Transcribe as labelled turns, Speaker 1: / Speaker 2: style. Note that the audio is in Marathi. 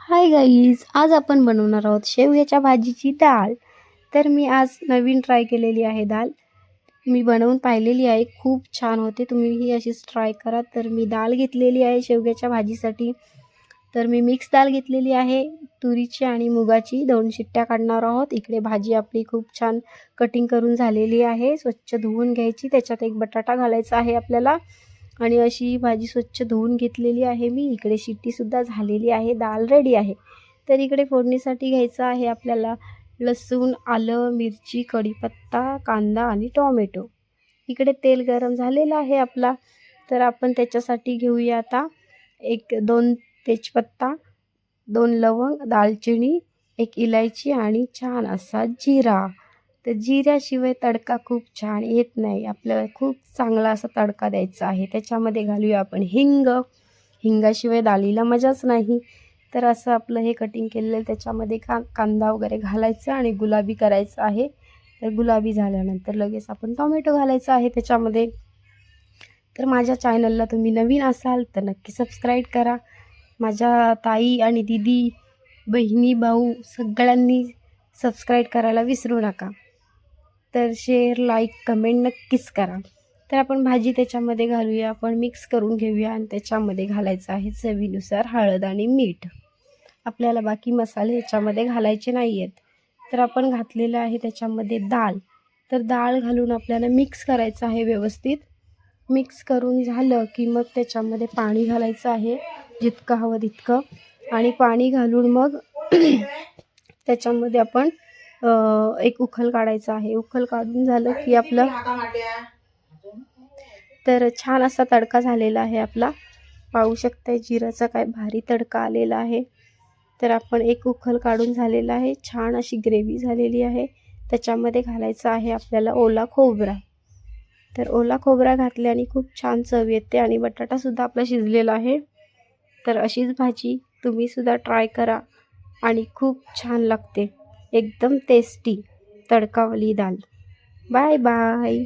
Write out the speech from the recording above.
Speaker 1: हाय गाईज आज आपण बनवणार आहोत शेवग्याच्या भाजीची डाळ. तर मी आज नवीन ट्राय केलेली आहे डाळ. मी बनवून पाहिलेली आहे खूप छान होते. तुम्हीही अशीच ट्राय करा. तर मी डाळ घेतलेली आहे शेवग्याच्या भाजीसाठी. तर मी मिक्स डाळ घेतलेली आहे. तुरीची आणि मुगाची दोन शिट्ट्या काढणार आहोत. इकडे भाजी आपली खूप छान कटिंग करून झालेली आहे. स्वच्छ धुवून घ्यायची. त्याच्यात एक बटाटा घालायचा आहे आपल्याला. आणि अशी भाजी स्वच्छ धुवून घेतलेली आहे मी. इकडे शिट्टीसुद्धा झालेली आहे. दाल रेडी आहे. तर इकडे फोडणीसाठी घ्यायचं आहे आपल्याला लसूण आलं मिरची कढीपत्ता कांदा आणि टॉमॅटो. इकडे तेल गरम झालेलं आहे आपला. तर आपण त्याच्यासाठी घेऊया आता एक दोन तेजपत्ता दोन लवंग दालचिनी एक इलायची आणि छान असा जिरा. तर जिऱ्याशिवाय तडका खूप छान येत नाही. आपल्याला खूप चांगला असा तडका द्यायचा आहे. त्याच्यामध्ये घालूया आपण हिंग. हिंगाशिवाय दालीला मजाच नाही. तर असं आपलं हे कटिंग केलेलं त्याच्यामध्ये का कांदा वगैरे घालायचा आणि गुलाबी करायचं आहे. तर गुलाबी झाल्यानंतर लगेच आपण टोमॅटो घालायचा आहे त्याच्यामध्ये. तर माझ्या चॅनलला तुम्ही नवीन असाल तर नक्की सबस्क्राईब करा. माझ्या ताई आणि दिदी बहिणी भाऊ सगळ्यांनी सबस्क्राईब करायला विसरू नका. तर शेअर लाईक कमेंट नक्कीच करा. तर आपण भाजी त्याच्यामध्ये घालूया. आपण मिक्स करून घेऊया आणि त्याच्यामध्ये घालायचं आहे चवीनुसार हळद आणि मीठ. आपल्याला बाकी मसाले ह्याच्यामध्ये घालायचे नाही आहेत तर आपण घातलेलं आहे त्याच्यामध्ये डाळ तर डाळ घालून आपल्याला मिक्स करायचं आहे व्यवस्थित. मिक्स करून झालं की मग त्याच्यामध्ये पाणी घालायचं आहे. जितकं हवं तितकं. आणि पाणी घालून मग त्याच्यामध्ये आपण एक उखल काढायचा आहे. उखल काढून झालं की आपलं तर छान असा तडका झालेला आहे आपला. पाहू शकताय जिराचा काय भारी तडका आलेला आहे. तर आपण एक उखल काढून झालेला आहे. छान अशी ग्रेव्ही झालेली आहे. त्याच्यामध्ये घालायचं आहे आपल्याला ओला खोबरा. तर ओला खोबरा घातल्याने खूप छान चव येते आणि बटाटासुद्धा आपला शिजलेला आहे. तर अशीच भाजी तुम्हीसुद्धा ट्राय करा आणि खूप छान लागते. एकदम टेस्टी तडकावाली दाल. Bye bye